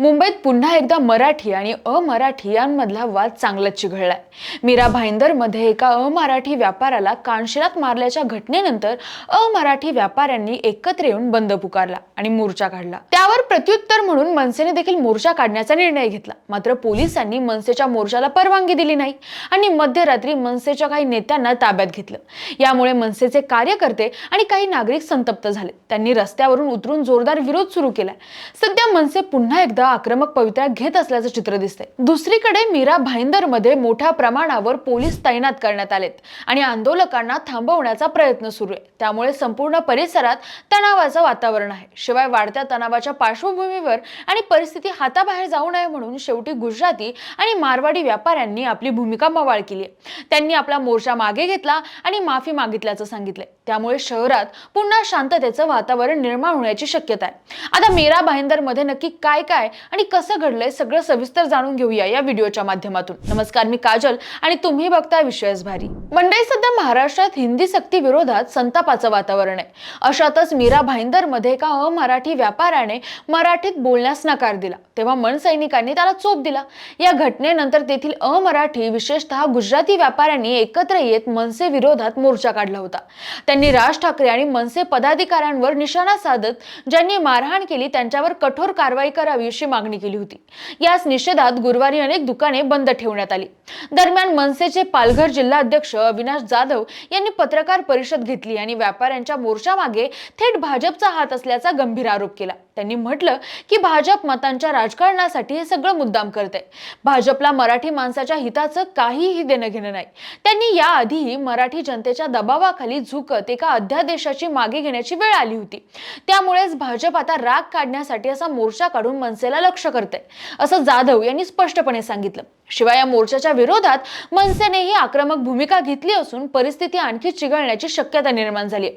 मुंबईत पुन्हा एकदा मराठी आणि अमराठी यांमधला वाद चांगलाच चिघळलाय. मीरा भाईंदरमध्ये एका अमराठी व्यापाऱ्याला कानशिरात मारल्याच्या घटनेनंतर अमराठी व्यापाऱ्यांनी एकत्र येऊन बंद पुकारला आणि मोर्चा काढला. त्यावर प्रत्युत्तर म्हणून मनसेने देखील मोर्चा काढण्याचा निर्णय घेतला. मात्र पोलिसांनी मनसेच्या मोर्चाला परवानगी दिली नाही आणि मध्यरात्री मनसेच्या काही नेत्यांना ताब्यात घेतलं. यामुळे मनसेचे कार्यकर्ते आणि काही नागरिक संतप्त झाले. त्यांनी रस्त्यावरून उतरून जोरदार विरोध सुरू केलाय. सध्या मनसे पुन्हा एकदा आक्रमक पवित्रा घेत असल्याचं चित्र दिसतंय. दुसरीकडे मीरा भाईंदरमध्ये मोठ्या प्रमाणावर पोलीस तैनात करण्यात आलेत आणि आंदोलकांना थांबवण्याचा प्रयत्न सुरू आहे. त्यामुळे संपूर्ण परिसरात तणावाचं वातावरण आहे. शिवाय वाढत्या तणावाच्या पार्श्वभूमीवर आणि परिस्थिती हाताबाहेर जाऊ नये म्हणून शेवटी गुजराती आणि मारवाडी व्यापाऱ्यांनी आपली भूमिका मवाळ केली आहे. त्यांनी आपला मोर्चा मागे घेतला आणि माफी मागितल्याचं सांगितलंय. त्यामुळे शहरात पुन्हा शांततेचं वातावरण निर्माण होण्याची शक्यता आहे. आता मीरा भाईंदरमध्ये नक्की काय काय आणि कसं घडलंय सगळं सविस्तर जाणून घेऊया या व्हिडिओच्या माध्यमातून. नमस्कार मी काजल आणि तुम्ही बघताय विश्वास भारी. मंडळी सध्या महाराष्ट्रात हिंदी सक्ती विरोधात संतापाचं वातावरण आहे. अशातच मीरा भाईंदरमध्ये एका अमराठी व्यापाऱ्याने मराठीत बोलण्यास नकार दिला. तेव्हा मनसैनिकांनी त्याला चोप दिला. या घटनेनंतर तेथील अमराठी विशेषतः गुजराती व्यापाऱ्यांनी एकत्र येत मनसे विरोधात मोर्चा काढला होता. त्यांनी राज ठाकरे आणि मनसे पदाधिकाऱ्यांवर निशाणा साधत ज्यांनी मारहाण केली त्यांच्यावर कठोर कारवाई करावी अशी मागणी केली होती. याच निषेधात गुरुवारी अनेक दुकाने बंद ठेवण्यात आली. दरम्यान मनसेचे पालघर जिल्हा अध्यक्ष अविनाश जाधव यांनी पत्रकार परिषद घेतली आणि व्यापाऱ्यांच्या मोर्चामागे थेट भाजपचा हात असल्याचा गंभीर आरोप केला. त्यांनी म्हटलं की भाजप मतांच्या राजकारणासाठी हे सगळं मुद्दाम करते भाजपला मराठी माणसाच्या हिताचं काहीही देणं घेणं नाही. त्यांनी याआधीही मराठी जनतेच्या दबावाखाली झुकत एका अध्यादेशाची मागे घेण्याची वेळ आली होती. त्यामुळेच भाजप आता राग काढण्यासाठी असा मोर्चा काढून मनसेला लक्ष करते असं जाधव यांनी स्पष्टपणे सांगितलं. शिवाय या मोर्चाच्या विरोधात मनसेनेही आक्रमक भूमिका घेतली असून परिस्थिती आणखी चिघळण्याची शक्यता निर्माण झाली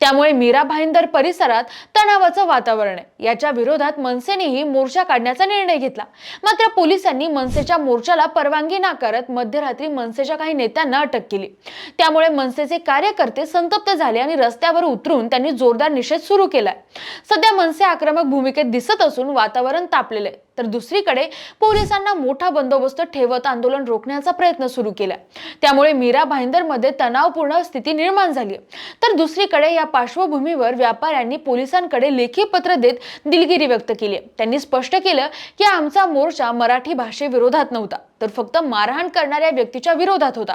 त्यामुळे मीरा भाईंदर परिसरात तणावाचं वातावरण आहे. याच्या विरोधात मनसेनेही मोर्चा काढण्याचा निर्णय घेतला. मात्र पोलिसांनी मनसेच्या मोर्चाला परवानगी नाकारत मध्यरात्री मनसेच्या काही नेत्यांना अटक केली. त्यामुळे मनसेचे कार्यकर्ते संतप्त झाले आणि रस्त्यावर उतरून त्यांनी जोरदार निषेध सुरू केलाय. सध्या मनसे आक्रमक भूमिकेत दिसत असून वातावरण तापलेलं आहे. तर दुसरीकडे पोलिसांना मोठा बंदोबस्त ठेवत आंदोलन रोखण्याचा प्रयत्न सुरू केला. त्यामुळे मीरा भाईंदरमध्ये तणावपूर्ण स्थिती निर्माण झाली. तर दुसरीकडे या पार्श्वभूमीवर व्यापाऱ्यांनी पोलिसांकडे लेखी पत्र देत दिलगिरी व्यक्त केली. त्यांनी स्पष्ट केलं की आमचा मोर्चा मराठी भाषेविरोधात नव्हता तर फक्त मारहाण करणाऱ्या व्यक्तीच्या विरोधात होता.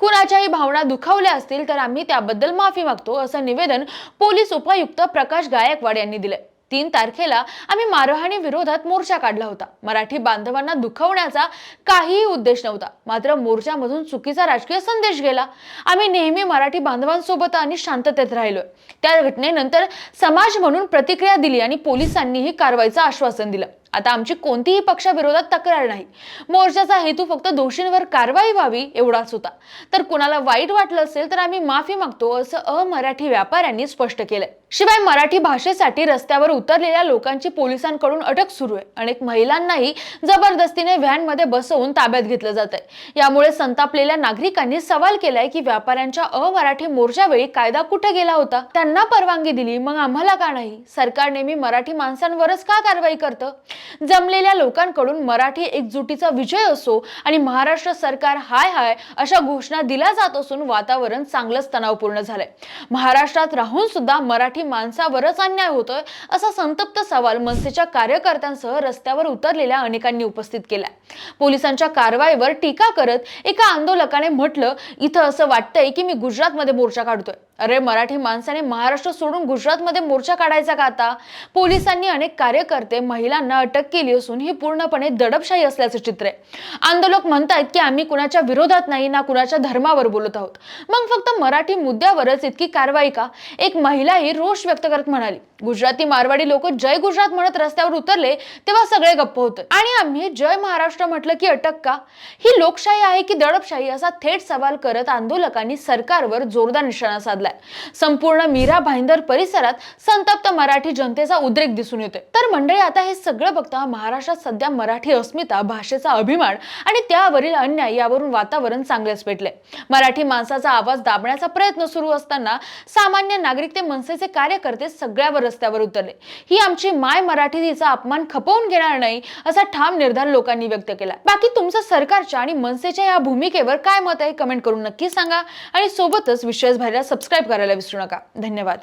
कुणाच्याही भावना दुखावल्या असतील तर आम्ही त्याबद्दल माफी मागतो असं निवेदन पोलीस उपायुक्त प्रकाश गायकवाड यांनी दिलं. तीन तारखेला आम्ही मारहाणी विरोधात मोर्चा काढला होता. मराठी बांधवांना दुखवण्याचा काहीही उद्देश नव्हता. मात्र मोर्चामधून चुकीचा राजकीय संदेश गेला. आम्ही नेहमी मराठी बांधवांसोबत आणि शांततेत राहिलोय. त्या घटनेनंतर समाज म्हणून प्रतिक्रिया दिली आणि पोलिसांनीही कारवाईचं आश्वासन दिलं. आता आमची कोणतीही पक्षाविरोधात तक्रार नाही. मोर्चाचा हेतू फक्त दोषींवर कारवाई व्हावी एवढाच होता. तर कुणाला वाईट वाटलं असेल तर आम्ही माफी मागतो असं अमराठी व्यापाऱ्यांनी स्पष्ट केलंय. शिवाय मराठी भाषेसाठी रस्त्यावर उतरलेल्या लोकांची पोलिसांकडून अटक सुरू आहे. अनेक महिलांनाही जबरदस्तीने व्हॅनमध्ये बसवून ताब्यात घेतलं जात आहे यामुळे संतापलेल्या नागरिकांनी सवाल केलाय की व्यापाऱ्यांच्या अमराठी मोर्चावेळी कायदा कुठे गेला होता? त्यांना परवानगी दिली मग आम्हाला का नाही? सरकार नेहमी मराठी माणसांवरच का कारवाई करतं? जमलेल्या लोकांकडून मराठी एकजुटीचा विजय असो आणि महाराष्ट्र सरकार हाय हाय अशा घोषणा दिल्या जात असून वातावरण चांगलंच तणावपूर्ण झालंय. महाराष्ट्रात राहून सुद्धा मराठी माणसावरच अन्याय होतोय असा संतप्त सवाल मनसेच्या कार्यकर्त्यांसह रस्त्यावर उतरलेल्या अनेकांनी उपस्थित केलाय. पोलिसांच्या कारवाईवर टीका करत एका आंदोलकाने म्हटलं इथं असं वाटतंय की मी गुजरातमध्ये मोर्चा काढतोय. अरे मराठी माणसाने महाराष्ट्र सोडून गुजरातमध्ये मोर्चा काढायचा का आता? पोलिसांनी अनेक कार्यकर्ते महिलांना अटक केली असून ही पूर्णपणे दडपशाही असल्याचं चित्र आहे. आंदोलक म्हणतायत की आम्ही कुणाच्या विरोधात नाही ना कुणाच्या धर्मावर बोलत आहोत. मग फक्त मराठी मुद्द्यावरच इतकी कारवाई का? एक महिलाही रोष व्यक्त करत म्हणाली. गुजराती मारवाडी लोक जय गुजरात म्हणत रस्त्यावर उतरले तेव्हा सगळे गप्प होते. आणि आम्ही जय महाराष्ट्र म्हटलं की अटक का? ही लोकशाही आहे की दडपशाही? असा थेट सवाल करत आंदोलकांनी सरकारवर जोरदार निशाणा साधलाय. संपूर्ण मीरा भाईंदर परिसरात संतप्त मराठी जनतेचा उद्रेक दिसून येतोय. तर मंडळी आता हे सगळं बघता महाराष्ट्रात सध्या मराठी अस्मिता भाषेचा अभिमान आणि त्यावरील अन्याय यावरून वातावरण चांगलेच पेटले मराठी माणसाचा आवाज दाबण्याचा प्रयत्न सुरू असताना सामान्य नागरिक ते मनसेचे कार्यकर्ते सगळ्यावर रस्त्यावर उतरले. ही आमची माय मराठी तिचा अपमान खपवून घेणार नाही असा ठाम निर्धार लोकांनी व्यक्त केला. बाकी तुमचं सरकारच्या आणि मनसेच्या या भूमिकेवर काय मत आहे कमेंट करून नक्की सांगा. आणि सोबतच विश्वास भाईला सबस्क्राईब करायला विसरू नका. धन्यवाद.